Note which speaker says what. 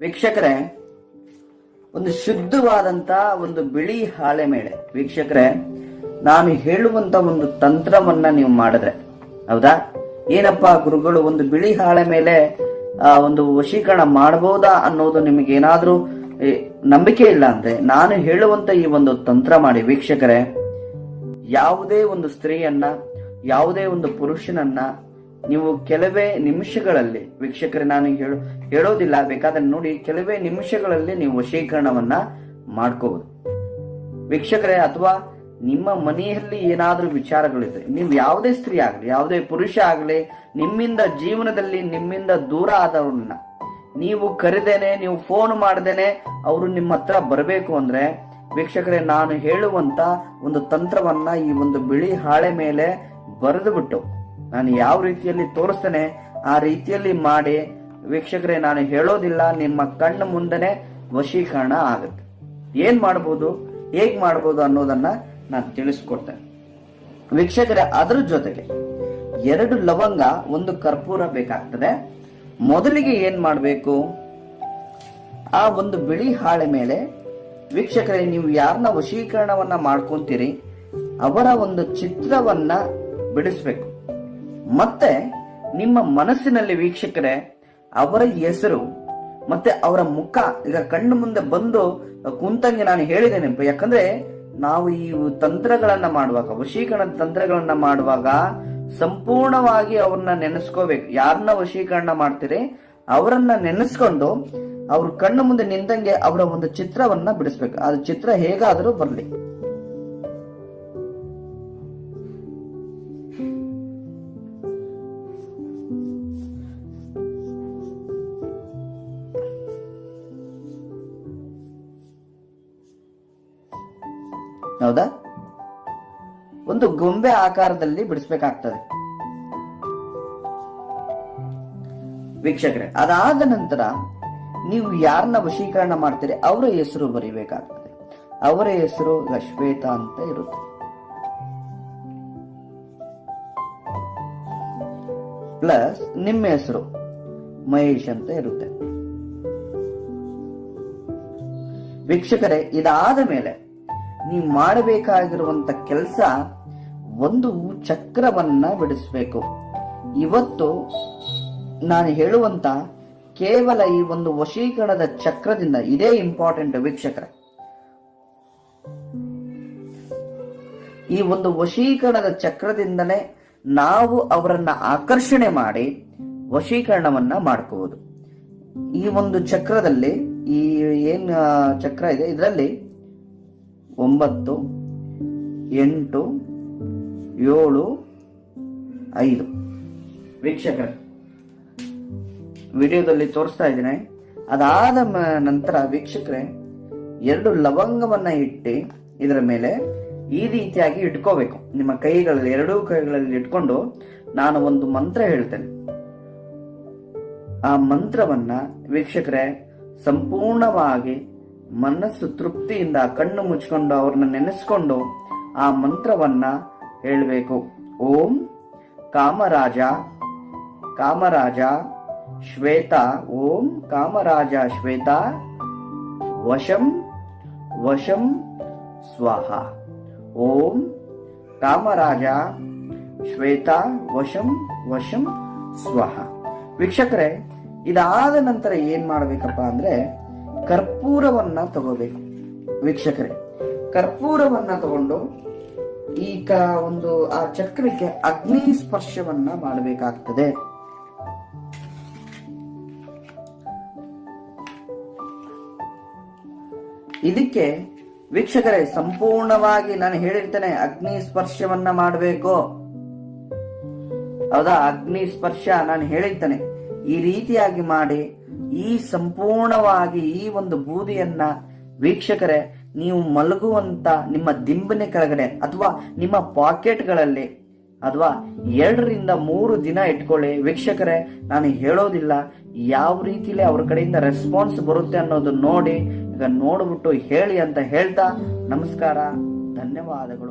Speaker 1: ವೀಕ್ಷಕರೇ, ಒಂದು ಶುದ್ಧವಾದಂತ ಒಂದು ಬಿಳಿ ಹಾಳೆ ಮೇಲೆ, ವೀಕ್ಷಕರೇ ನಾನು ಹೇಳುವಂತ ಒಂದು ತಂತ್ರವನ್ನ ನೀವು ಮಾಡಿದ್ರೆ, ಹೌದಾ? ಏನಪ್ಪಾ ಗುರುಗಳು, ಒಂದು ಬಿಳಿ ಹಾಳೆ ಮೇಲೆ, ಆ, ಒಂದು ವಶೀಕರಣ ಮಾಡಬಹುದಾ ಅನ್ನೋದು ನಿಮಗೆ ಏನಾದ್ರೂ ನಂಬಿಕೆ ಇಲ್ಲ ಅಂದ್ರೆ, ನಾನು ಹೇಳುವಂತ ಈ ಒಂದು ತಂತ್ರ ಮಾಡಿ, ವೀಕ್ಷಕರೇ, ಯಾವುದೇ ಒಂದು ಸ್ತ್ರೀಯನ್ನ, ಯಾವುದೇ ಒಂದು ಪುರುಷನನ್ನ ನೀವು ಕೆಲವೇ ನಿಮಿಷಗಳಲ್ಲಿ, ವೀಕ್ಷಕರೇ, ನಾನು ಹೇಳು, ಹೇಳೋದಿಲ್ಲ, ಬೇಕಾದ್ರೆ ನೋಡಿ, ಕೆಲವೇ ನಿಮಿಷಗಳಲ್ಲಿ ನೀವು ವಶೀಕರಣವನ್ನ ಮಾಡ್ಕೋಬಹುದು ವೀಕ್ಷಕರೇ, ಅಥವಾ ನಿಮ್ಮ ಮನೆಯಲ್ಲಿ ಏನಾದರೂ ವಿಚಾರಗಳಿದ್ರೆ, ನೀವು ಯಾವುದೇ ಸ್ತ್ರೀ ಆಗಲಿ, ಯಾವುದೇ ಪುರುಷ ಆಗಲಿ, ನಿಮ್ಮಿಂದ ಜೀವನದಲ್ಲಿ ನಿಮ್ಮಿಂದ ದೂರ ಆದವ್ರನ್ನ ನೀವು ಕರೆದೇನೆ, ನೀವು ಫೋನ್ ಮಾಡ್ದೇನೆ ಅವರು ನಿಮ್ಮ ಹತ್ರ ಬರಬೇಕು ಅಂದ್ರೆ, ವೀಕ್ಷಕರೇ, ನಾನು ಹೇಳುವಂತ ಒಂದು ತಂತ್ರವನ್ನ ಈ ಒಂದು ಬಿಳಿ ಹಾಳೆ ಮೇಲೆ ಬರೆದು ಬಿಟ್ಟು ನಾನು ಯಾವ ರೀತಿಯಲ್ಲಿ ತೋರಿಸ್ತೇನೆ, ಆ ರೀತಿಯಲ್ಲಿ ಮಾಡಿ, ವೀಕ್ಷಕರೇ, ನಾನು ಹೇಳೋದಿಲ್ಲ, ನಿಮ್ಮ ಕಣ್ಣು ಮುಂದೆನೆ ವಶೀಕರಣ ಆಗುತ್ತೆ. ಏನ್ ಮಾಡ್ಬೋದು, ಹೇಗ್ ಮಾಡ್ಬೋದು ಅನ್ನೋದನ್ನ ನಾನು ತಿಳಿಸ್ಕೊಡ್ತೇನೆ. ವೀಕ್ಷಕರೇ, ಅದ್ರ ಜೊತೆಗೆ ಎರಡು ಲವಂಗ, ಒಂದು ಕರ್ಪೂರ ಬೇಕಾಗ್ತದೆ. ಮೊದಲಿಗೆ ಏನ್ ಮಾಡಬೇಕು, ಆ ಒಂದು ಬಿಳಿ ಹಾಳೆ ಮೇಲೆ, ವೀಕ್ಷಕರೇ, ನೀವು ಯಾರನ್ನ ವಶೀಕರಣವನ್ನ ಮಾಡ್ಕೊಂತೀರಿ, ಅವರ ಒಂದು ಚಿತ್ರವನ್ನ ಬಿಡಿಸ್ಬೇಕು. ಮತ್ತೆ ನಿಮ್ಮ ಮನಸ್ಸಿನಲ್ಲಿ ವೀಕ್ಷಕರೇ, ಅವರ ಹೆಸರು ಮತ್ತೆ ಅವರ ಮುಖ, ಈಗ ಕಣ್ಣು ಮುಂದೆ ಬಂದು ಕುಂತಂಗೆ ನಾನು ಹೇಳಿದ್ದೇನೆ ಯಾಕಂದ್ರೆ ನಾವು ಈ ತಂತ್ರಗಳನ್ನ ಮಾಡುವಾಗ, ವಶೀಕರಣ ತಂತ್ರಗಳನ್ನ ಮಾಡುವಾಗ ಸಂಪೂರ್ಣವಾಗಿ ಅವ್ರನ್ನ ನೆನೆಸ್ಕೋಬೇಕು. ಯಾರನ್ನ ವಶೀಕರಣ ಮಾಡ್ತೀರಿ? ಅವರನ್ನ ನೆನೆಸ್ಕೊಂಡು ಅವ್ರ ಕಣ್ಣು ಮುಂದೆ ನಿಂತಂಗೆ ಅವರ ಒಂದು ಚಿತ್ರವನ್ನ ಬಿಡಿಸ್ಬೇಕು. ಅದು ಚಿತ್ರ ಹೇಗಾದರೂ ಬರಲಿ. ಹೌದಾ? ಒಂದು ಗೊಂಬೆ ಆಕಾರದಲ್ಲಿ ಬಿಡಿಸ್ಬೇಕಾಗ್ತದೆ. ವೀಕ್ಷಕರೇ, ಅದಾದ ನಂತರ ನೀವು ಯಾರನ್ನ ವಶೀಕರಣ ಮಾಡ್ತೀರಿ? ಅವರ ಹೆಸರು ಬರಿಬೇಕಾಗ್ತದೆ. ಅವರ ಹೆಸರು ಈಗ ಅಂತ ಇರುತ್ತೆ. ಪ್ಲಸ್ ನಿಮ್ಮ ಹೆಸರು ಮಹೇಶ್ ಅಂತ ಇರುತ್ತೆ. ವೀಕ್ಷಕರೇ, ಇದಾದ ಮೇಲೆ ನೀವು ಮಾಡಬೇಕಾಗಿರುವಂತ ಕೆಲಸ ಒಂದು ಚಕ್ರವನ್ನ ಬಿಡಿಸಬೇಕು. ಇವತ್ತು ನಾನು ಹೇಳುವಂತ ಕೇವಲ ಈ ಒಂದು ವಶೀಕರಣದ ಚಕ್ರದಿಂದ ಇದೇ ಇಂಪಾರ್ಟೆಂಟ್ ವೀಕ್ಷಕರ. ಈ ಒಂದು ವಶೀಕರಣದ ಚಕ್ರದಿಂದಲೇ ನಾವು ಅವರನ್ನ ಆಕರ್ಷಣೆ ಮಾಡಿ ವಶೀಕರಣವನ್ನ ಮಾಡ್ಕೋಬಹುದು ಈ ಒಂದು ಚಕ್ರದಲ್ಲಿ ಈ ಏನ್ ಚಕ್ರ ಇದೆ, ಇದರಲ್ಲಿ ಒಂಬತ್ತು ಎಂಟು ಏಳು ಐದು. ವೀಕ್ಷಕರ ವಿಡಿಯೋದಲ್ಲಿ ತೋರಿಸ್ತಾ ಇದ್ದೀನಿ. ಅದಾದ ನಂತರ ವೀಕ್ಷಕರೇ ಎರಡು ಲವಂಗವನ್ನ ಇಟ್ಟು ಇದರ ಮೇಲೆ ಈ ರೀತಿಯಾಗಿ ಇಟ್ಕೋಬೇಕು. ನಿಮ್ಮ ಕೈಗಳಲ್ಲಿ ಎರಡೂ ಕೈಗಳಲ್ಲಿ ಇಟ್ಕೊಂಡು ನಾನು ಒಂದು ಮಂತ್ರ ಹೇಳ್ತೇನೆ. ಆ ಮಂತ್ರವನ್ನ ವೀಕ್ಷಕರೇ ಸಂಪೂರ್ಣವಾಗಿ ಮನಸ್ಸು ತೃಪ್ತಿಯಿಂದ ಕಣ್ಣು ಮುಚ್ಕೊಂಡು ಅವ್ರನ್ನ ನೆನೆಸ್ಕೊಂಡು ಆ ಮಂತ್ರವನ್ನ ಹೇಳಬೇಕು. ಓಂ ಕಾಮರಾಜ ಕಾಮರಾಜ ಶ್ವೇತ, ಓಂ ಕಾಮರಾಜ ಶ್ವೇತ, ವಶಂ ವಶಂ ಸ್ವಾಹ. ಓಂ ಕಾಮರಾಜ ಶ್ವೇತ, ವಶಂ ವಶಂ ಸ್ವಾಹ. ವೀಕ್ಷಕರೇ, ಇದಾದ ನಂತರ ಏನ್ ಮಾಡ್ಬೇಕಪ್ಪ ಅಂದ್ರೆ ಕರ್ಪೂರವನ್ನ ತಗೋಬೇಕು. ವೀಕ್ಷಕರೇ, ಕರ್ಪೂರವನ್ನ ತಗೊಂಡು ಈ ಒಂದು ಆ ಚಕ್ರಕ್ಕೆ ಅಗ್ನಿ ಸ್ಪರ್ಶವನ್ನ ಮಾಡಬೇಕಾಗ್ತದೆ. ಇದಕ್ಕೆ ವೀಕ್ಷಕರೇ, ಸಂಪೂರ್ಣವಾಗಿ ನಾನು ಹೇಳಿರ್ತೇನೆ, ಅಗ್ನಿ ಸ್ಪರ್ಶವನ್ನ ಮಾಡಬೇಕು. ಹೌದಾ? ಅಗ್ನಿ ಸ್ಪರ್ಶ ನಾನು ಹೇಳಿರ್ತೇನೆ. ಈ ರೀತಿಯಾಗಿ ಮಾಡಿ ಈ ಸಂಪೂರ್ಣವಾಗಿ ಈ ಒಂದು ಬೂದಿಯನ್ನ ವೀಕ್ಷಕರೇ, ನೀವು ಮಲಗುವಂತ ನಿಮ್ಮ ದಿಂಬಿನ ಕೆಳಗಡೆ ಅಥವಾ ನಿಮ್ಮ ಪಾಕೆಟ್ಗಳಲ್ಲಿ ಅಥವಾ ಎರಡರಿಂದ ಮೂರು ದಿನ ಇಟ್ಕೊಳ್ಳಿ. ವೀಕ್ಷಕರೇ, ನಾನು ಹೇಳೋದಿಲ್ಲ ಯಾವ ರೀತಿಲಿ ಅವ್ರ ಕಡೆಯಿಂದ ರೆಸ್ಪಾನ್ಸ್ ಬರುತ್ತೆ ಅನ್ನೋದು ನೋಡಿ, ಈಗ ನೋಡ್ಬಿಟ್ಟು ಹೇಳಿ ಅಂತ ಹೇಳ್ತಾ ನಮಸ್ಕಾರ, ಧನ್ಯವಾದಗಳು.